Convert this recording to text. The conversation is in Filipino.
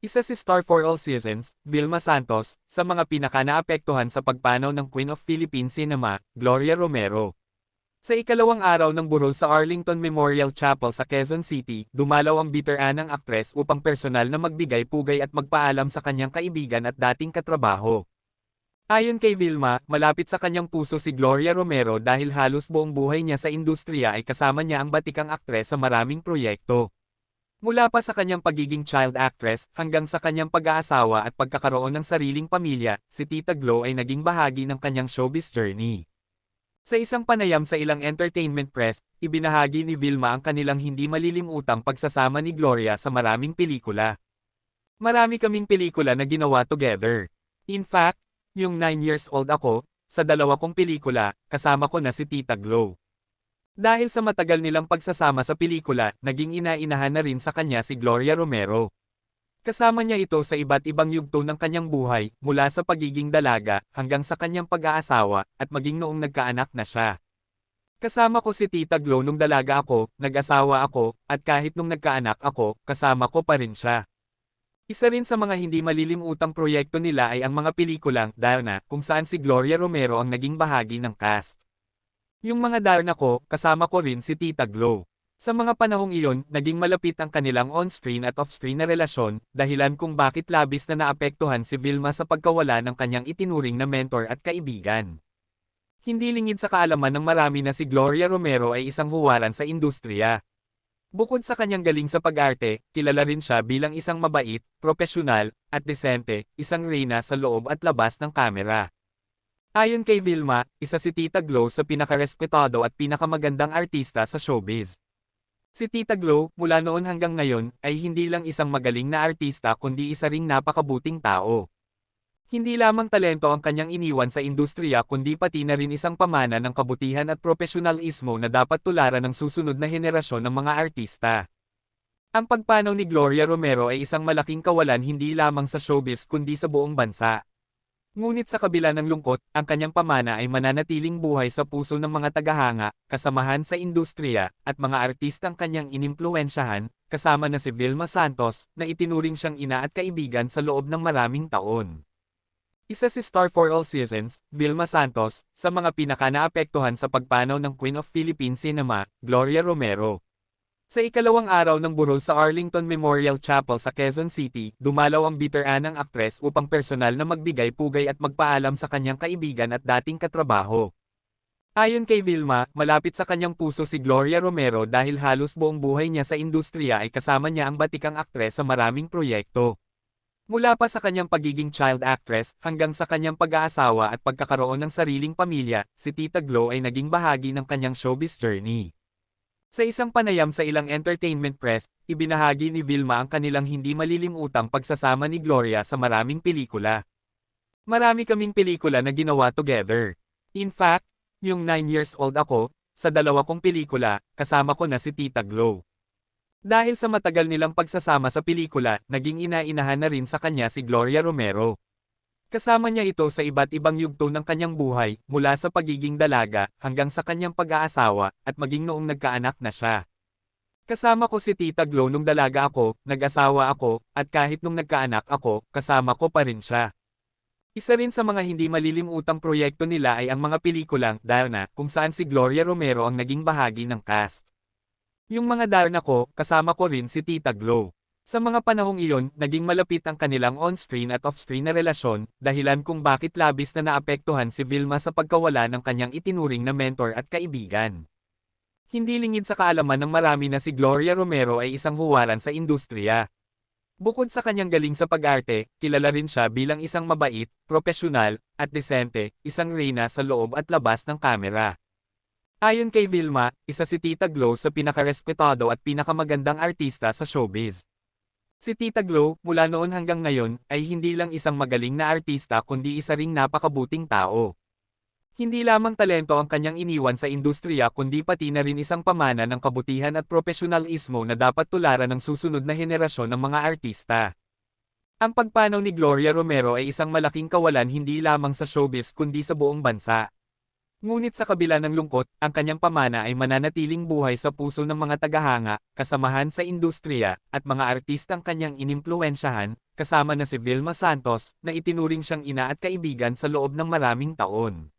Isa si Star for All Seasons, Vilma Santos, sa mga pinaka-naapektuhan sa pagpanaw ng Queen of Philippine Cinema, Gloria Romero. Sa ikalawang araw ng burol sa Arlington Memorial Chapel sa Quezon City, dumalaw ang biteranang aktres upang personal na magbigay pugay at magpaalam sa kanyang kaibigan at dating katrabaho. Ayon kay Vilma, malapit sa kanyang puso si Gloria Romero dahil halos buong buhay niya sa industriya ay kasama niya ang batikang aktres sa maraming proyekto. Mula pa sa kanyang pagiging child actress hanggang sa kanyang pag-aasawa at pagkakaroon ng sariling pamilya, si Tita Glo ay naging bahagi ng kanyang showbiz journey. Sa isang panayam sa ilang entertainment press, ibinahagi ni Vilma ang kanilang hindi malilimutang pagsasama ni Gloria sa maraming pelikula. Marami kaming pelikula na ginawa together. In fact, yung 9 years old ako, sa dalawa kong pelikula, kasama ko na si Tita Glo. Dahil sa matagal nilang pagsasama sa pelikula, naging ina-inahan na rin sa kanya si Gloria Romero. Kasama niya ito sa iba't ibang yugto ng kanyang buhay, mula sa pagiging dalaga, hanggang sa kanyang pag-aasawa, at maging noong nagkaanak na siya. Kasama ko si Tita Glo nung dalaga ako, nag-asawa ako, at kahit nung nagkaanak ako, kasama ko pa rin siya. Isa rin sa mga hindi malilimutang proyekto nila ay ang mga pelikulang Darna, kung saan si Gloria Romero ang naging bahagi ng cast. Yung mga Darna ko, kasama ko rin si Tita Glo. Sa mga panahong iyon, naging malapit ang kanilang on-screen at off-screen na relasyon, dahilan kung bakit labis na naapektuhan si Vilma sa pagkawala ng kanyang itinuring na mentor at kaibigan. Hindi lingid sa kaalaman ng marami na si Gloria Romero ay isang huwaran sa industriya. Bukod sa kanyang galing sa pag-arte, kilala rin siya bilang isang mabait, profesional, at desente, isang reyna sa loob at labas ng kamera. Ayon kay Vilma, isa si Tita Glo sa pinakarespetado at pinakamagandang artista sa showbiz. Si Tita Glo, mula noon hanggang ngayon, ay hindi lang isang magaling na artista kundi isa ring napakabuting tao. Hindi lamang talento ang kanyang iniwan sa industriya kundi pati na rin isang pamana ng kabutihan at profesionalismo na dapat tularan ng susunod na henerasyon ng mga artista. Ang pagpanaw ni Gloria Romero ay isang malaking kawalan hindi lamang sa showbiz kundi sa buong bansa. Ngunit sa kabila ng lungkot, ang kanyang pamana ay mananatiling buhay sa puso ng mga tagahanga, kasamahan sa industriya, at mga artistang kanyang inimpluensyahan, kasama na si Vilma Santos, na itinuring siyang ina at kaibigan sa loob ng maraming taon. Isa si Star for All Seasons, Vilma Santos, sa mga pinaka-naapektuhan sa pagpanaw ng Queen of Philippine Cinema, Gloria Romero. Sa ikalawang araw ng burol sa Arlington Memorial Chapel sa Quezon City, dumalaw ang biteranang aktres upang personal na magbigay pugay at magpaalam sa kanyang kaibigan at dating katrabaho. Ayon kay Vilma, malapit sa kanyang puso si Gloria Romero dahil halos buong buhay niya sa industriya ay kasama niya ang batikang aktres sa maraming proyekto. Mula pa sa kanyang pagiging child actress hanggang sa kanyang pag-aasawa at pagkakaroon ng sariling pamilya, si Tita Glo ay naging bahagi ng kanyang showbiz journey. Sa isang panayam sa ilang entertainment press, ibinahagi ni Vilma ang kanilang hindi malilimutang pagsasama ni Gloria sa maraming pelikula. Marami kaming pelikula na ginawa together. In fact, yung 9 years old ako, sa dalawa kong pelikula, kasama ko na si Tita Glo. Dahil sa matagal nilang pagsasama sa pelikula, naging ina-inahan na rin sa kanya si Gloria Romero. Kasama niya ito sa iba't ibang yugto ng kanyang buhay, mula sa pagiging dalaga, hanggang sa kanyang pag-aasawa, at maging noong nagkaanak na siya. Kasama ko si Tita Glo nung dalaga ako, nag-asawa ako, at kahit nung nagkaanak ako, kasama ko pa rin siya. Isa rin sa mga hindi malilimutang proyekto nila ay ang mga pelikulang Darna, kung saan si Gloria Romero ang naging bahagi ng cast. Yung mga Darna ko, kasama ko rin si Tita Glo. Sa mga panahong iyon, naging malapit ang kanilang on-screen at off-screen na relasyon, dahilan kung bakit labis na naapektuhan si Vilma sa pagkawala ng kanyang itinuring na mentor at kaibigan. Hindi lingid sa kaalaman ng marami na si Gloria Romero ay isang huwaran sa industriya. Bukod sa kanyang galing sa pag-arte, kilala rin siya bilang isang mabait, profesional, at desente, isang reyna sa loob at labas ng kamera. Ayon kay Vilma, isa si Tita Glo sa pinakarespetado at pinakamagandang artista sa showbiz. Si Tita Glo, mula noon hanggang ngayon, ay hindi lang isang magaling na artista kundi isa ring napakabuting tao. Hindi lamang talento ang kanyang iniwan sa industriya kundi pati na rin isang pamana ng kabutihan at profesionalismo na dapat tularan ng susunod na henerasyon ng mga artista. Ang pagpanaw ni Gloria Romero ay isang malaking kawalan hindi lamang sa showbiz kundi sa buong bansa. Ngunit sa kabila ng lungkot, ang kanyang pamana ay mananatiling buhay sa puso ng mga tagahanga, kasamahan sa industriya, at mga artistang kanyang inimpluensyahan, kasama na si Vilma Santos, na itinuring siyang ina at kaibigan sa loob ng maraming taon.